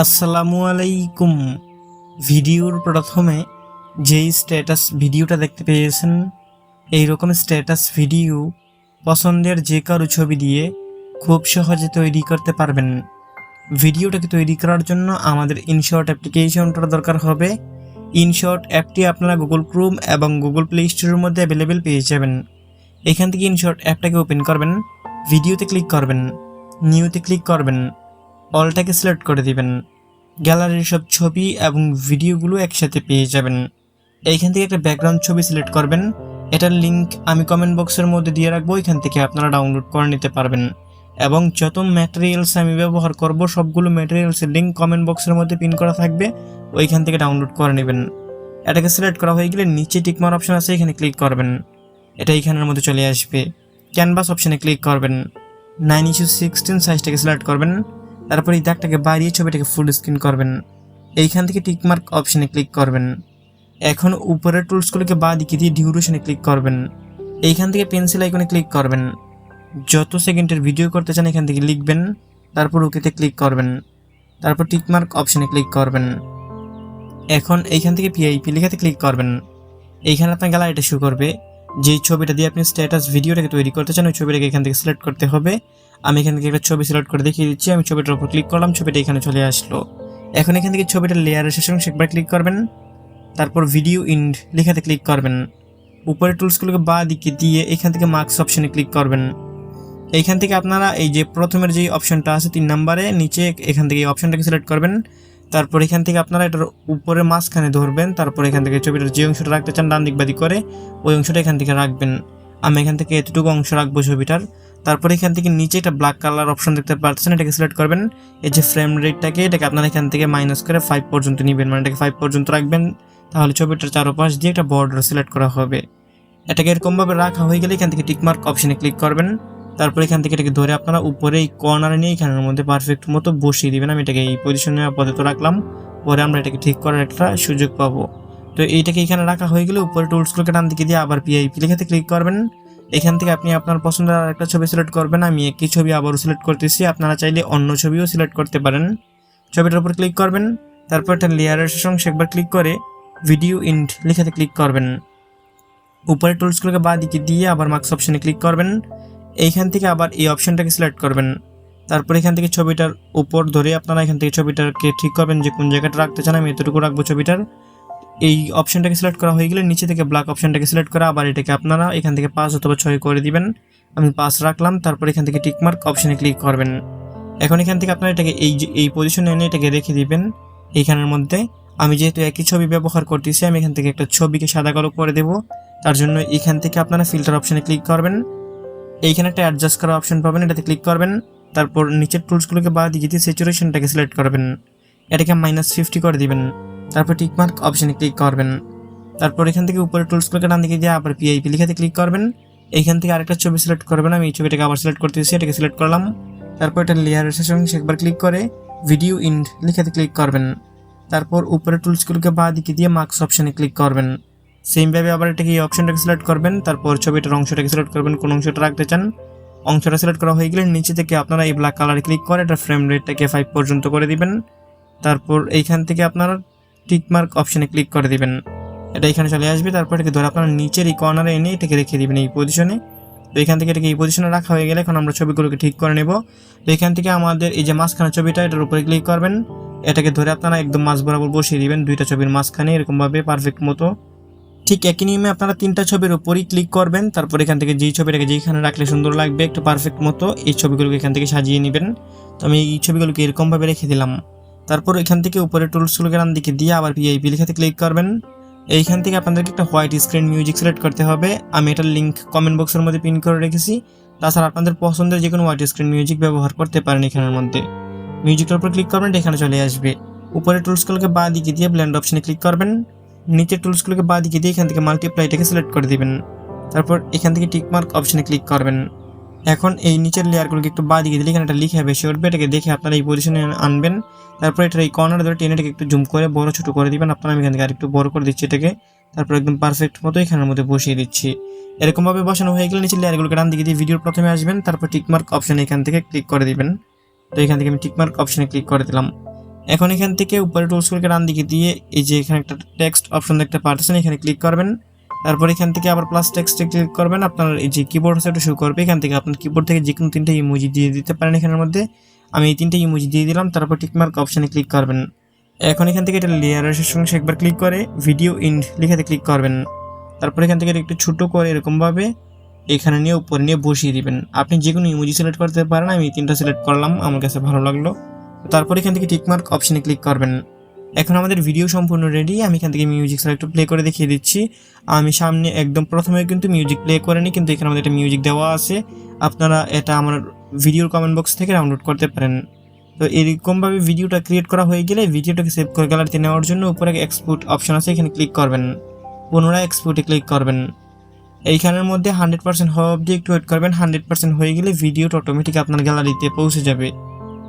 আসসালামু আলাইকুম। ভিডিওর প্রথমে যেই স্ট্যাটাস ভিডিওটা দেখতে পেয়েছেন এই রকম স্ট্যাটাস ভিডিও পছন্দের যে কারও ছবি দিয়ে খুব সহজে তৈরি করতে পারবেন। ভিডিওটাকে তৈরি করার জন্য আমাদের ইনশর্ট অ্যাপ্লিকেশনটার দরকার হবে। ইনশর্ট অ্যাপটি আপনারা গুগল ক্রোম এবং গুগল প্লে স্টোরের মধ্যে অ্যাভেলেবেল পেয়ে যাবেন। এখান থেকে ইনশর্ট অ্যাপটাকে ওপেন করবেন ভিডিওতে ক্লিক করবেন নিউতে ক্লিক করবেন। অলটাকে সিলেক্ট করে দিবেন। গ্যালারির সব ছবি এবং ভিডিওগুলো একসাথে পেয়ে যাবেন। এইখান থেকে একটা ব্যাকগ্রাউন্ড ছবি সিলেক্ট করবেন। এটার লিংক আমি কমেন্ট বক্সের মধ্যে দিয়ে রাখব। এখান থেকে আপনারা ডাউনলোড করে নিতে পারবেন। এবং যত ম্যাটেরিয়ালস আমি ব্যবহার করব, সবগুলো ম্যাটেরিয়ালসের লিঙ্ক কমেন্ট বক্সের মধ্যে পিন করা থাকবে। ওইখান থেকে ডাউনলোড করে নেবেন। এটাকে সিলেক্ট করা হয়ে গেলে নিচে টিকমার অপশন আছে, এখানে ক্লিক করবেন। এটা এইখানের মধ্যে চলে আসবে। ক্যানভাস অপশানে ক্লিক করবেন। নাইন ইস্যু সিক্সটিন সাইজটাকে সিলেক্ট করবেন। তারপর এই দাগটাকে বাড়িয়ে ছবিটাকে ফুল স্ক্রিন করবেন। এইখান থেকে টিকমার্ক অপশনে ক্লিক করবেন। এখন উপরের টুলসগুলোকে বা দিকে দিয়ে ডিউরেশনে ক্লিক করবেন। এইখান থেকে পেন্সিল আইকনে ক্লিক করবেন। যত সেকেন্ডের ভিডিও করতে চান এখান থেকে লিখবেন। তারপর ওকেতে ক্লিক করবেন। তারপর টিকমার্ক অপশনে ক্লিক করবেন। এখন এইখান থেকে পিআইপি লেখাতে ক্লিক করবেন। এইখানে আপনার গ্যালারিটা শুরু করবে। যেই ছবিটা দিয়ে আপনি স্ট্যাটাস ভিডিওটাকে তৈরি করতে চান, ওই ছবিটাকে এখান থেকে সিলেক্ট করতে হবে। আমি এখান থেকে একটা ছবি সিলেক্ট করে দেখিয়ে দিচ্ছি। আমি ছবিটার উপর ক্লিক করলাম, ছবিটা এখানে চলে আসলো। এখন এখান থেকে ছবিটার লেয়ারের শেষে অংশে একবার ক্লিক করবেন। তারপর ভিডিও ইন্ড লেখাতে ক্লিক করবেন। উপরের টুলসগুলোকে বা দিকে দিয়ে এখান থেকে মার্কস অপশনে ক্লিক করবেন। এইখান থেকে আপনারা এই যে প্রথমের যে অপশনটা আছে তিন নাম্বারে নিচে এখান থেকে এই অপশনটাকে সিলেক্ট করবেন। তারপর এখান থেকে আপনারা এটার উপরে মাঝখানে ধরবেন, তারপর এখান থেকে ছবিটার যে অংশটা রাখতে চান, ডান দিক বাদিক করে, ওই অংশটা এখান থেকে রাখবেন। আমি এখান থেকে এতটুকু অংশ রাখব ছবিটার। তারপর এখান থেকে নিচে একটা ব্ল্যাক কালার অপশন দেখতে পাচ্ছেন, এটাকে সিলেক্ট করবেন। এই যে ফ্রেম রেটটাকে এটাকে আপনারা এখান থেকে মাইনাস করে ফাইভ পর্যন্ত নেবেন মানে এটাকে ফাইভ পর্যন্ত রাখবেন। তাহলে ছবিটার চারোপাশ দিয়ে একটা বর্ডার সিলেক্ট করা হবে। এটাকে এরকমভাবে রাখা হয়ে গেলে এখান থেকে টিকমার্ক অপশনে ক্লিক করবেন। তারপর এখান থেকে এটাকে ধরে আপনারা উপরে এই কর্নারে নিয়ে এখানের মধ্যে পারফেক্ট মতো বসিয়ে দিবেন। আমি এটাকে এই পজিশনে আপাতত রাখলাম। পরে আমরা এটাকে ঠিক করার একটা সুযোগ পাবো। তো এইটাকে এখানে রাখা হয়ে গেলে উপরে টুলসগুলোকে ডান দিকে দিয়ে আবার পিআইপি লেখাতে ক্লিক করবেন। এখান থেকে আপনি আপনার পছন্দের আরেকটা ছবি সিলেক্ট করবেন। আমি একই ছবি আবারও সিলেক্ট করতেছি। আপনারা চাইলে অন্য ছবিও সিলেক্ট করতে পারেন। ছবিটার উপর ক্লিক করবেন। তারপর একটা লেয়ারের অংশে একবার ক্লিক করে ভিডিও ইন্ট লেখাতে ক্লিক করবেন। উপরে টুলসগুলোকে বা দিকে দিয়ে আবার মার্কস অপশনে ক্লিক করবেন। এইখান থেকে আবার এই অপশনটাকে সিলেক্ট করবেন। তারপর এখান থেকে ছবিটার উপর ধরে আপনারা এখান থেকে ছবিটাকে ঠিক করবেন যে কোন জায়গাটা রাখতে চান, আমি এতটুকু রাখব ছবিটার। এই অপশনটাকে সিলেক্ট করা হয়ে গেলে নিচে থেকে ব্ল্যাক অপশনটাকে সিলেক্ট করা আবার এটাকে আপনারা এখান থেকে পাঁচ অথবা ছয় করে দিবেন। আমি পাঁচ রাখলাম, তারপর এখান থেকে টিকমার্ক অপশনে ক্লিক করবেন। এখন এখান থেকে আপনারা এটাকে এই এই পজিশনে এনে এটাকে রেখে দিবেন এইখানের মধ্যে। আমি যেহেতু একই ছবি ব্যবহার করতেছি, আমি এখান থেকে একটা ছবিকে সাদা কালো করে দেব। তার জন্য এখান থেকে আপনারা ফিল্টার অপশনে ক্লিক করবেন। এইখানে একটা অ্যাডজাস্ট করা অপশন পাবেন, এটাতে ক্লিক করবেন, তারপর নিচের টুলসগুলোকে বাদ দিয়ে স্যাচুরেশনটাকে সিলেক্ট করবেন। এটাকে মাইনাস ফিফটি করে দিবেন, তারপর টিকমার্ক অপশানে ক্লিক করবেন। তারপর এখান থেকে উপরে টুলসগুলোকে ডান দিকে দিয়ে আবার পিআইপি লিখাতে ক্লিক করবেন। এইখান থেকে আরেকটা ছবি সিলেক্ট করবেন, আমি এই ছবিটাকে আবার সিলেক্ট করতেছি এটাকে সিলেক্ট করলাম। তারপর এটা শেষে অংশে একবার ক্লিক করে ভিডিও ইন্ড লিখাতে ক্লিক করবেন। তারপর উপরে টুলসগুলোকে বাঁ দিকে দিয়ে মার্কস অপশানে ক্লিক করবেন। সেমভাবে আবার এটাকে এই অপশনটাকে সিলেক্ট করবেন, তারপর ছবিটার অংশটাকে সিলেক্ট করবেন, কোন অংশটা রাখতে চান। অংশটা সিলেক্ট করা হয়ে গেলে নিচে থেকে আপনারা এই ব্ল্যাক কালারে ক্লিক করে এটা ফ্রেম রেটটাকে ফাইভ পর্যন্ত করে দিবেন। তারপর এইখান থেকে আপনারা টিকমার্ক অপশনে ক্লিক করে দিবেন। এটা এখানে চলে আসবে, তারপর এটাকে ধরে আপনারা নিচের এই কর্নারে এনে এটাকে রেখে দিবেন এই পজিশনে তো এখান থেকে এটাকে এই পজিশনে রাখা হয়ে গেলে এখন আমরা ছবিগুলোকে ঠিক করে নেব। তো এখান থেকে আমাদের এই যে মাঝখানে ছবিটা, এটার উপরে ক্লিক করবেন। এটাকে ধরে আপনারা একদম মাঝ বরাবর বসিয়ে দিবেন, দুইটা ছবির মাঝখানে এরকমভাবে পারফেক্ট মতো। ঠিক একই নিয়মে আপনারা তিনটা ছবির উপরই ক্লিক করবেন, তারপর এখান থেকে যেই ছবিটাকে যেখানে রাখলে সুন্দর লাগবে একটু পারফেক্ট মতো, এই ছবিগুলোকে এখান থেকে সাজিয়ে নেবেন। তো আমি এই ছবিগুলোকে এরকমভাবে রেখে দিলাম। তারপর এখান থেকে উপরে টুলসগুলোকে ডান দিকে দিয়ে আবার পিআইপি লেখাতে ক্লিক করবেন। এইখান থেকে আপনাদেরকে একটা হোয়াইট স্ক্রিন মিউজিক সিলেক্ট করতে হবে। আমি এটার লিঙ্ক কমেন্ট বক্সের মধ্যে পিন করে রেখেছি। তাছাড়া আপনাদের পছন্দের যে কোনো হোয়াইট স্ক্রিন মিউজিক ব্যবহার করতে পারেন এখানের মধ্যে। মিউজিকটার উপর ক্লিক করবেন, এখানে চলে আসবে। উপরে টুলসগুলোকে বা দিকে দিয়ে ব্ল্যান্ড অপশনে ক্লিক করবেন। নিচের টুলসগুলোকে বা দিকে দিয়ে এখান থেকে মাল্টিপ্লাইটাকে সিলেক্ট করে দিবেন। তারপর এখান থেকে টিকমার্ক অপশনে ক্লিক করবেন। এখন এই নিচের লেয়ারগুলোকে একটু বা দিকে দিলে এখানে একটা লিখে বেশি উঠবে এটাকে দেখে আপনারা এই পজিশনে আনবেন। তারপর এটার এই কর্নার ধরে টেনে এটাকে একটু জুম করে বড় ছোট করে দিবেন। আপনারা আমি এখান থেকে আরেকটু বড় করে দিচ্ছি এটাকে। তারপর একদম পারফেক্ট মতো এখানের মধ্যে বসিয়ে দিচ্ছি। এরকমভাবে বসানো হয়ে গেলে নিচের লেয়ারগুলোকে ডান দিকে দিয়ে ভিডিওর প্রথমে আসবেন। তারপর টিকমার্ক অপশনে এখান থেকে ক্লিক করে দিবেন। তো এখান থেকে আমি টিকমার্ক অপশানে ক্লিক করে দিলাম। এখন এখান থেকে উপরে টুলস করে ডান দিকে দিয়ে এই যে এখানে একটা টেক্সট অপশন দেখতে পারতেছেন, এখানে ক্লিক করবেন। তারপর এখান থেকে আবার প্লাস টেক্সটে ক্লিক করবেন। আপনার এই যে কিবোর্ড আছে ওটা শুরু করবে। এখান থেকে আপনার কিবোর্ড থেকে যে কোনো তিনটে ইমোজি দিয়ে দিতে পারেন এখানের মধ্যে। আমি এই তিনটে ইমোজি দিয়ে দিলাম, তারপর টিকমার্ক অপশানে ক্লিক করবেন। এখন এখান থেকে এটা লেয়ারের সঙ্গে একবার ক্লিক করে ভিডিও ইন্ড লিখাতে ক্লিক করবেন। তারপর এখান থেকে একটু ছোটো করে এরকমভাবে এখানে নিয়ে উপরে নিয়ে বসিয়ে দিবেন। আপনি যে কোনো ইমোজি সিলেক্ট করতে পারেন, আমি তিনটা সিলেক্ট করলাম, আমার কাছে ভালো লাগল। তারপর এখান থেকে টিকমার্ক অপশনে ক্লিক করবেন। এখন আমাদের ভিডিও সম্পূর্ণ রেডি আমি এখান থেকে মিউজিক সিলেক্ট প্লে করে দেখিয়ে দিচ্ছি। আমি সামনে একদম প্রথমে কিন্তু মিউজিক প্লে করিনি কিন্তু এখানে আমাদের একটা মিউজিক দেওয়া আছে। আপনারা এটা আমার ভিডিওর কমেন্ট বক্স থেকে ডাউনলোড করতে পারেন। তো এরকমভাবে ভিডিওটা ক্রিয়েট করা হয়ে গেলে ভিডিওটাকে সেভ করে গ্যালারিতে নেওয়ার জন্য উপরে এক্সপোর্ট অপশন আছে, এখানে ক্লিক করবেন। পুনরায় এক্সপোর্টে ক্লিক করবেন। এইখানের মধ্যে হান্ড্রেড পার্সেন্ট হওয়া অবধি একটু ওয়েট করবেন। হান্ড্রেড পার্সেন্ট হয়ে গেলে ভিডিওটা অটোমেটিক আপনার গ্যালারিতে পৌঁছে যাবে।